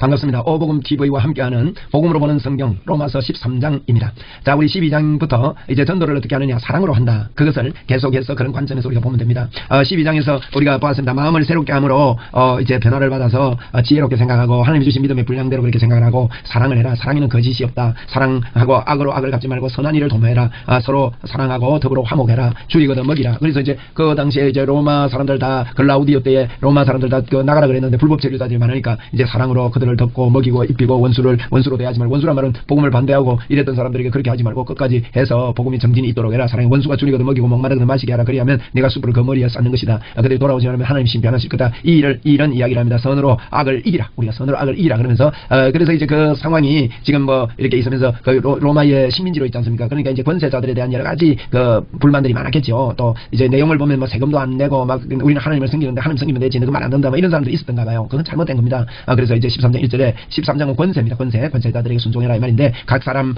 반갑습니다. 오복음 TV와 함께하는 복음으로 보는 성경 로마서 13장입니다. 자, 우리 12장부터 이제 전도를 어떻게 하느냐 사랑으로 한다. 그것을 계속해서 그런 관점에서 우리가 보면 됩니다. 어, 12장에서 우리가 보았습니다. 마음을 새롭게 함으로 어, 이제 변화를 받아서 어, 지혜롭게 생각하고 하나님 주신 믿음의 분량대로 그렇게 생각을 하고 사랑을 해라. 사랑에는 거짓이 없다. 사랑하고 악으로 악을 갚지 말고 선한 일을 도모해라. 아, 서로 사랑하고 더불어 화목해라. 주의거든 먹이라. 그래서 이제 그 당시에 이제 로마 사람들 다 글라우디오 때에 로마 사람들 다 그 나가라 그랬는데 불법 재료자들이 많으니까 이제 사랑으로 그들을 덮고 먹이고 입히고 원수를 원수로 대하지 말고 원수란 말은 복음을 반대하고 이랬던 사람들에게 그렇게 하지 말고 끝까지 해서 복음이 정진이 있도록 해라. 사랑의 원수가 줄이거든 먹이고 목마르거든 마시게 하라. 그리하면 내가 숯불을 그 머리에 쌓는 것이다. 아, 그들이 돌아오지 않으면 하나님 신비하실 거다. 이 일을 이런 이야기를 합니다. 선으로 악을 이기라. 우리가 선으로 악을 이기라. 그러면서 어, 그래서 이제 그 상황이 지금 뭐 이렇게 있으면서 그 로, 마의 식민지로 있지 않습니까? 그러니까 이제 권세자들에 대한 여러 가지 그 불만들이 많았겠죠. 또 이제 내용을 보면 뭐 세금도 안 내고 막 우리는 하나님을 섬기는데 하나님 섬기면 되지. 너그 말안 된다. 뭐 이런 사람도 있었던가 봐요. 그건 잘못된 겁니다. 아, 그래서 이제 13장 1절에 13장은 권세입니다. 권세. 권세자들에게 순종해라 이 말인데 각 사람은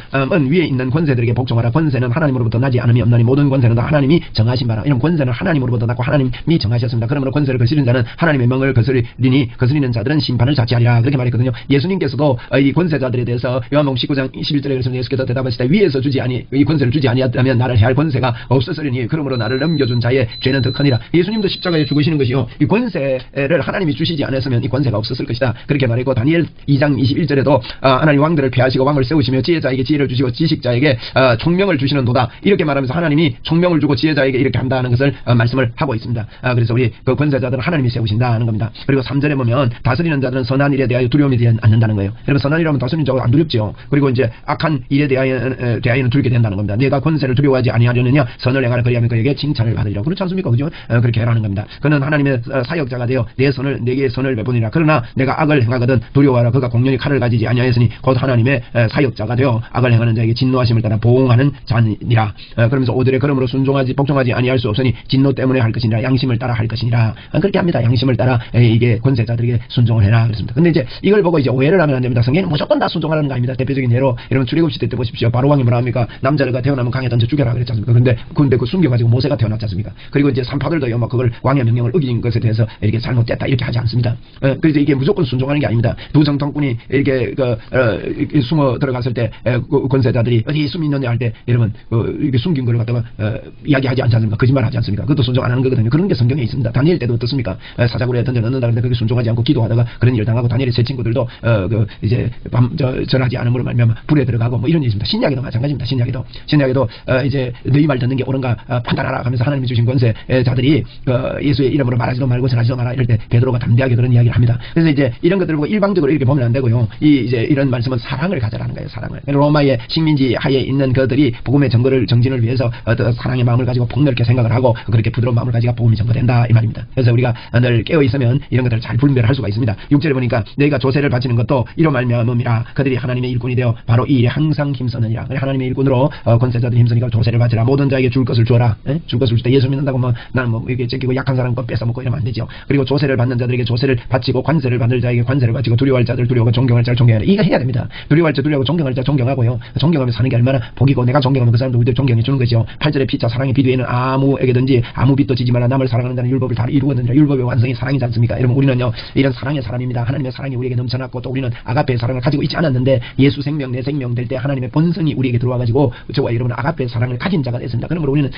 위에 있는 권세들에게 복종하라. 권세는 하나님으로부터 나지 않음이 없나니 모든 권세는 다 하나님이 정하신 바라. 이런 권세는 하나님으로부터 났고 하나님이 정하셨습니다. 그러므로 권세를 거스리는 자는 하나님의 명을 거스리니 거스리는 자들은 심판을 자취하리라. 그렇게 말했거든요. 예수님께서도 이 권세자들에 대해서 요한복음 19장 21절에 그래서 예수께서 대답하시되 위에서 주지 아니 이 권세를 주지 아니하면 나를 해할 권세가 없었으리니 그러므로 나를 넘겨준 자의 죄는 더 크니라. 예수님도 십자가에 죽으시는 것이요. 이 권세를 하나님이 주시지 않았으면 이 권세가 없었을 것이다. 그렇게 말했고 다니 엘 2장 21절에도 어, 하나님 왕들을 폐하시고 왕을 세우시며 지혜자에게 지혜를 주시고 지식자에게 어, 총명을 주시는 도다 이렇게 말하면서 하나님이 총명을 주고 지혜자에게 이렇게 한다는 것을 어, 말씀을 하고 있습니다. 아, 그래서 우리 그 권세자들은 하나님이 세우신다 하는 겁니다. 그리고 3절에 보면 다스리는 자들은 선한 일에 대하여 두려움이 되지 않는다는 거예요. 여러분 선한 일하면 다스리는 자가 안 두렵죠. 그리고 이제 악한 일에 대하여, 대하여는 두렵게 된다는 겁니다. 내가 권세를 두려워하지 아니하려느냐 선을 행하라 그리하면 그에게 칭찬을 받으리라. 그렇지 않습니까? 그죠? 그렇게 하라는 겁니다. 그는 하나님의 사역자가 되어 내 손을 내게 손을 베푸니라. 그러나 내가 악을 행하거든 두려워하라. 그가 공연히 칼을 가지지 아니하였으니 곧 하나님의 사역자가 되어 악을 행하는 자에게 진노하심을 따라 보응하는 자니라. 그러면서 오들의 걸음으로 순종하지 복종하지 아니할 수 없으니 진노 때문에 할 것이니라 양심을 따라 할 것이니라. 그렇게 합니다. 양심을 따라 이게 권세자들에게 순종을 해라 그렇습니다. 근데 이제 이걸 보고 이제 오해를 하면 안 됩니다. 성경은 무조건 다 순종하라는 거 아닙니다. 대표적인 예로 여러분 출애굽시 때 보십시오. 바로 왕이 뭐라 합니까? 남자가 태어나면 강에 던져 죽여라 그랬지 않습니까? 근데 근데 그 숨겨가지고 모세가 태어났지 않습니까? 그리고 이제 산파들도요, 뭐 그걸 왕의 명령을 어긴 것에 대해서 이렇게 잘못됐다 이렇게 하지 않습니다. 그래서 이게 무조건 순종하는 게 아닙니다. 두 정통꾼이 이렇게 그 어, 숨어 들어갔을 때그 권세자들이 어디 숨 있느냐 할 때 여러분 그 이렇게 숨긴 걸 갖다가 어, 이야기하지 않지 않습니까? 거짓말하지 않습니까? 그것도 순종 안 하는 거거든요. 그런 게 성경에 있습니다. 다니엘 때도 어떻습니까? 사자굴에 던져 넣는다 그런데 그게 순종하지 않고 기도하다가 그런 일을 당하고 다니엘의 세 친구들도 어, 그 이제 밤 저, 전하지 않음으로 말미암아 불에 들어가고 뭐 이런 일이 있습니다. 신약에도 마찬가지입니다. 신약에도 신약에도 어, 이제 너희 말 듣는 게 옳은가 어, 판단하라 하면서 하나님이 주신 권세자들이 어, 예수의 이름으로 말하지도 말고 전하지도 마라 이럴 때 베드로가 담대하게 그런 이야기를 합니다. 그래서 이제 이런 것들을 보고 일 방적으로 이렇게 보면 안 되고요. 이 이제 이런 말씀은 사랑을 가져라는 거예요. 사랑을. 로마의 식민지 하에 있는 그들이 복음의 정거를 정진을 위해서 어떤 사랑의 마음을 가지고 폭넓게 생각을 하고 그렇게 부드러운 마음을 가지고 복음이 정거된다 이 말입니다. 그래서 우리가 늘 깨어 있으면 이런 것들을 잘 분별할 수가 있습니다. 6절에 보니까 너희가 조세를 바치는 것도 이로 말미암음이라 그들이 하나님의 일꾼이 되어 바로 이 일에 항상 힘쓰느니라. 하나님의 일꾼으로 어, 권세자들이 힘쓰니까 조세를 바치라. 모든 자에게 줄 것을 주어라. 에? 줄 것을 줄 때 예수 믿는다고 뭐 나는 뭐 이게 째끼고 약한 사람 것 뺏어 먹고 이러면 안 되죠. 그리고 조세를 받는 자들에게 조세를 바치고 관세를 받을 자에게 관세를 바치고 두려워할 자들 두려워하고 존경할 자를 존경하라. 이거 해야 됩니다. 두려워할 자 두려워하고 존경할 자 존경하고요. 존경하면서 사는 게 얼마나 복이고 내가 존경하면 그 사람도 우리도 존경해 주는 것이요. 8절에 피자 사랑의 비두에는 아무에게든지 아무 빚도 지지 말라 남을 사랑하는 자는 율법을 다 이루거든요. 율법의 완성이 사랑이지 않습니까? 여러분 우리는요 이런 사랑의 사람입니다. 하나님의 사랑이 우리에게 넘쳐났고 또 우리는 아가페의 사랑을 가지고 있지 않았는데 예수 생명 내 생명 될 때 하나님의 본성이 우리에게 들어와가지고 저와 여러분은 아가페의 사랑을 가진 자가 됐습니다. 그러므로 우리는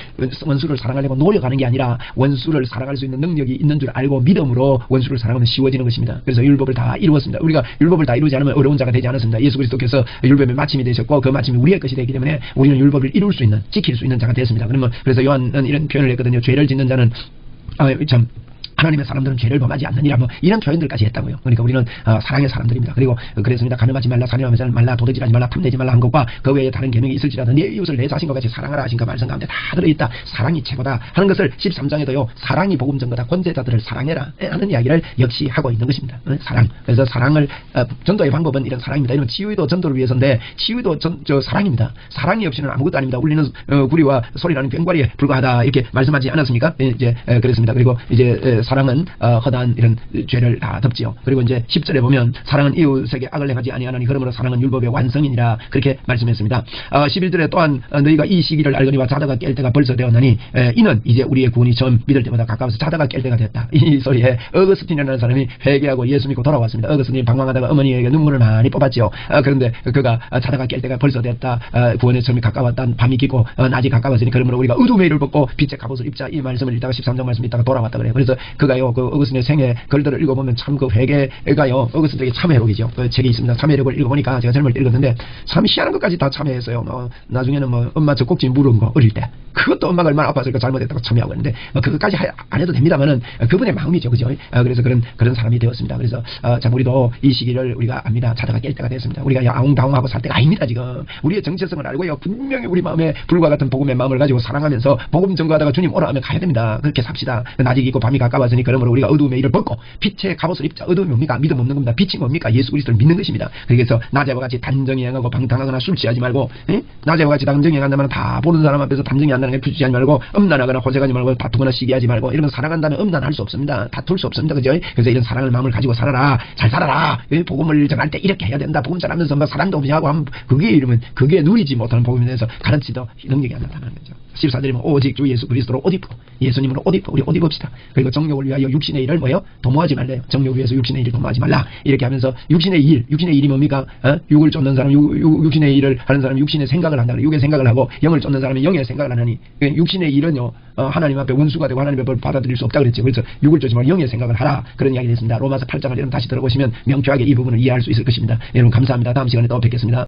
원수를 사랑하려고 노력하는 게 아니라 원수를 사랑할 수 있는 능력이 있는 줄 알고 믿음으로 원수를 사랑하면 쉬워지는 것입니다. 그래서 율법을 다 이루었습니다. 우리가 율법을 다 이루지 않으면 어려운 자가 되지 않았습니다. 예수 그리스도께서 율법의 마침이 되셨고 그 마침이 우리의 것이 되기 때문에 우리는 율법을 이룰 수 있는 지킬 수 있는 자가 됐습니다. 그러면 그래서 요한은 이런 표현을 했거든요. 죄를 짓는 자는 아, 참 하나님의 사람들은 죄를 범하지 않느니라 뭐 이런 표현들까지 했다고요. 그러니까 우리는 어, 사랑의 사람들입니다. 그리고 그랬습니다. 가늠하지 말라, 살인하지 말라, 도둑질하지 말라, 탐내지 말라 한 것과 그 외에 다른 계명이 있을지라도 내 이웃을 내 자신과 같이 사랑하라 하신 그 말씀 가운데 다 들어있다. 사랑이 최고다 하는 것을 13장에도요. 사랑이 복음 전거다. 권세자들을 사랑해라 하는 이야기를 역시 하고 있는 것입니다. 어, 사랑. 그래서 사랑을 어, 전도의 방법은 이런 사랑입니다. 이런 치유도 전도를 위해서인데 치유도 전, 저 사랑입니다. 사랑이 없이는 아무것도 아닙니다. 울리는 어, 구리와 소리나는 병과리에 불과하다 이렇게 말씀하지 않았습니까? 예, 이제 에, 그랬습니다. 그리고 이제 에, 사랑은 어, 허다한 이런 죄를 다 덮지요. 그리고 이제 10절에 보면 사랑은 이웃에게 악을 행하지 아니하나니 그러므로 사랑은 율법의 완성이니라 그렇게 말씀했습니다. 어, 11절에 또한 어, 너희가 이 시기를 알거니와 자다가 깰 때가 벌써 되었나니 에, 이는 이제 우리의 구원이 처음 믿을 때마다 가까워서 자다가 깰 때가 됐다. 이 소리에 어거스틴이라는 사람이 회개하고 예수 믿고 돌아왔습니다. 어거스틴이 방황하다가 어머니에게 눈물을 많이 뽑았지요. 어, 그런데 그가 어, 자다가 깰 때가 벌써 됐다. 어, 구원의 처음이 가까웠다. 밤이 깊고 어, 낮이 가까웠으니 그러므로 우리가 일을 벗고 빛의 갑옷을 입자 이 말씀을 읽다가 13장 말씀 읽다가 돌아왔다 그래요. 그래서 그가요 그 어거스틴의 생애 글들을 읽어보면 참 그 회개가요 어거스틴에게 참회록이죠. 그 책이 있습니다. 참회록을 읽어보니까 제가 젊을 때 읽었는데 참 희한한 것까지 다 참회했어요. 뭐 나중에는 뭐 엄마 젖꼭지 물은 거 어릴 때 그것도 엄마가 얼마나 아팠을까 잘못했다고 참회하고 있는데 뭐 그것까지 하- 안 해도 됩니다만은 그분의 마음이죠, 그죠? 어, 그래서 그런 그런 사람이 되었습니다. 그래서 어, 참 우리도 이 시기를 우리가 압니다. 자다가 깰 때가 됐습니다. 우리가 아웅다웅하고 살 때가 아닙니다 지금 우리의 정체성을 알고요 분명히 우리 마음에 불과 같은 복음의 마음을 가지고 사랑하면서 복음 전가하다가 주님 오라 하면 가야 됩니다. 그렇게 삽시다. 낮이 있고 밤이 가까워 서니 그러므로 우리가 어두움의 일을 벗고 빛의 갑옷을 입자. 어두움이 뭡니까? 믿음 없는 겁니다. 빛이 뭡니까? 예수 그리스도를 믿는 것입니다. 그래서 낮에와 같이 단정히 행하고 방탕하거나 술 취하지 말고 에? 낮에와 같이 단정히 행한다면 다 보는 사람 앞에서 단정히 한다는 게 부주지하지 말고 음란하거나 호색하지 말고 다투거나 시기하지 말고 이런 거 살아간다면 음란할 수 없습니다. 다툴 수 없습니다. 그죠? 그래서 이런 사랑을 마음을 가지고 살아라. 잘 살아라. 에? 복음을 전할 때 이렇게 해야 된다. 복음 전하면서 막 사랑도 없이 하고 하면 그게 이러면 그게 누리지 못하는 복음에 대해서 가르치도 능력이 안 나타나는 거죠. 14절이면 오직 주 예수 그리스도로 옷 입고 예수님으로 옷 입고 우리 옷 입읍시다. 그리고 정욕 을 위하여 육신의 일을 뭐요? 도모하지 말래요. 정욕을 위해서 육신의 일을 도모하지 말라. 이렇게 하면서 육신의 일, 육신의 일이 뭡니까? 어? 육을 쫓는 사람, 육, 육, 육신의 일을 하는 사람이 육신의 생각을 한다. 육의 생각을 하고 영을 쫓는 사람이 영의 생각을 하느니 그 육신의 일은요 어, 하나님 앞에 원수가 되고 하나님의 법을 받아들일 수 없다 그랬죠. 그래서 육을 쫓지 말고 영의 생각을 하라. 그런 이야기를 했습니다. 로마서 8장을 여러분 다시 들어보시면 명쾌하게 이 부분을 이해할 수 있을 것입니다. 여러분 감사합니다. 다음 시간에 또 뵙겠습니다.